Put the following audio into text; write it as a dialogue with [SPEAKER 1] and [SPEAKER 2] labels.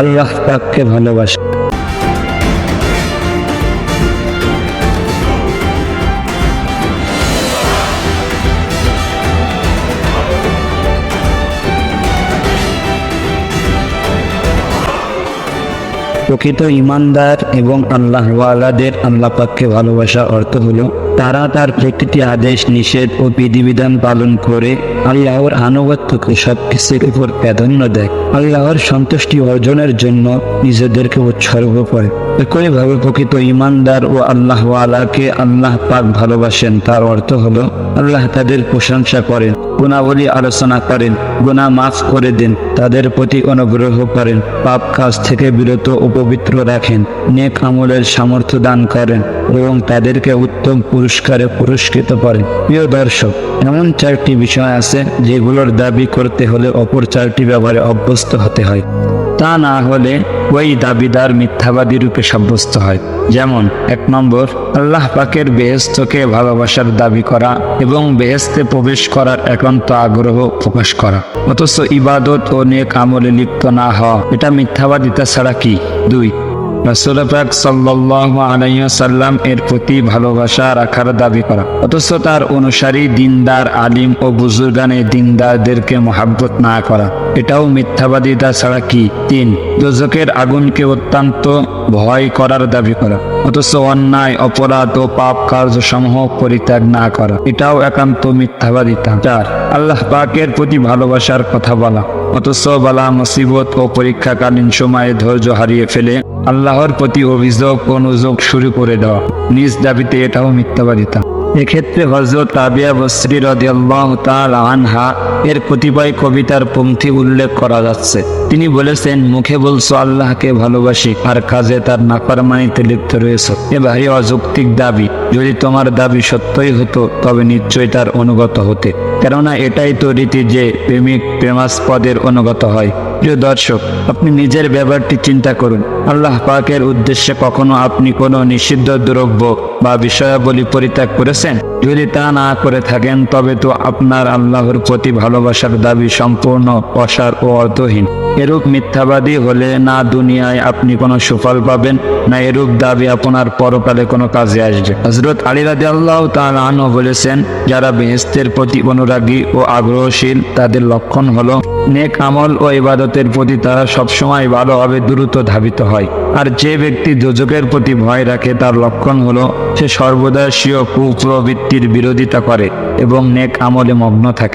[SPEAKER 1] আল্লাহ পাককে ভালোবাসে। প্রকৃত ইমানদার এবং আল্লাহ ওয়ালাদের আল্লাহ পাককে ভালোবাসা অর্থ হলো, তারা তার প্রকৃতি আদেশ, নিষেধ ও বিধিবিধান পালন করে আল্লাহর আনুগত্যকে সব কিছুর উপর প্রাধান্য দেয়। আল্লাহর সন্তুষ্টি অর্জনের জন্য নিজেদেরকে উৎসর্গ করে। একইভাবে প্রকৃত ইমানদার ও আল্লাহ ওয়ালাকে আল্লাহ পাক ভালোবাসেন, তার অর্থ হলো, আল্লাহ তাদের প্রশংসা করেন, গুণাবলী আলোচনা করেন গুণা মাফ করে দেন তাদের প্রতি অনুগ্রহ করেন পাপ কাজ থেকে বিরত উপবিত্র রাখেন, নেক আমলের সামর্থ্য দান করেন এবং তাদেরকে উত্তম পুরস্কারে পুরস্কৃত করেন। প্রিয় দর্শক, এমন চারটি বিষয় আছে যেগুলোর দাবি করতে হলে অপর চারটি ব্যবহারে অভ্যস্ত হতে হয়। তা না হলে ওই দাবিদার মিথ্যাবাদী রূপে সাব্যস্ত হয়। যেমন এক নম্বর, আল্লাহ পাকের বেহেস্তকে ভালোবাসার দাবি করা এবং বেহেস্তে প্রবেশ করার একান্ত আগ্রহ প্রকাশ করা। অথচ ইবাদত ও নেক আমলে লিপ্ত না হওয়া, এটা মিথ্যাবাদিতা ছাড়া কি? দুই রাসূল পাক সাল্লাল্লাহু আলাইহি সাল্লাম এর প্রতি ভালোবাসা রাখার দাবি করা। অথচ তার অনুসারী দিনদার, আলিম ও বুজুর্গানে দিনদারদেরকে মহাব্বত না করা। এটাও মিথ্যাবাদিতা ছাড়া কি? তিন দোজকের আগুনকে অত্যন্ত ভয় করার দাবি করা। অথচ অন্যায়, অপরাধ ও পাপ কার্য সমূহ পরিত্যাগ না করা। এটাও একান্ত মিথ্যাবাদিতা চার, আল্লাহ পাকের প্রতি ভালোবাসার কথা বলা। অথচ বালা মুসিবত ও পরীক্ষাকালীন সময়ে ধৈর্য হারিয়ে ফেলে আল্লাহর প্রতি অভিযোগ অনুযোগ শুরু করে দেওয়া। নিজ দাবিতে এটাও মিথ্যাবাদিতা। এক্ষেত্রে হজরত তাবিয়া বসরি রদিয়াল্লাহ তাল আনহা এর কতিপয় কবিতার পঙ্ক্তি উল্লেখ করা যাচ্ছে। তিনি বলেছেন, মুখে বলছো আল্লাহকে ভালোবাসি, আর কাজে তার নাফরমানিতে লিপ্ত রয়েছে। এ ভারী অযৌক্তিক দাবি। যদি তোমার দাবি সত্যই হতো, তবে নিশ্চয়ই তার অনুগত হতে। কেননা এটাই তো রীতি যে প্রেমিক প্রেমাস্পদের অনুগত হয়। প্রিয় দর্শক, আপনি নিজের ব্যাপারটি চিন্তা করুন। আল্লাহ পাকের উদ্দেশ্যে কখনো আপনি কোনো নিষিদ্ধ দ্রব্য বা বিষয়াবলী পরিত্যাগ করেছেন? যদি তা না করে থাকেন, তবে তো আপনার আল্লাহর প্রতি ভালোবাসার দাবি সম্পূর্ণ অসার ও অর্থহীন। এরূপ মিথ্যাবাদী হলে না দুনিয়ায় আপনি কোনো সুফল পাবেন, না এরূপ দাবি আপনার পরকালে কোনো কাজে আসবে। হজরত আলী রাজি আল্লাহ তালও বলেছেন, যারা বেহেস্তের প্রতি অনুরাগী ও আগ্রহশীল, তাদের লক্ষণ হলো নেক আমল ও ইবাদতের প্রতি তারা সবসময় ভালোভাবে দ্রুত ধাবিত হয়। আর যে ব্যক্তি দুজকের প্রতি ভয় রাখে, তার লক্ষণ হলো সে সর্বদা স্বীয় কুপ্রবৃত্তির বিরোধিতা করে এবং নেক আমলে মগ্ন থাকে।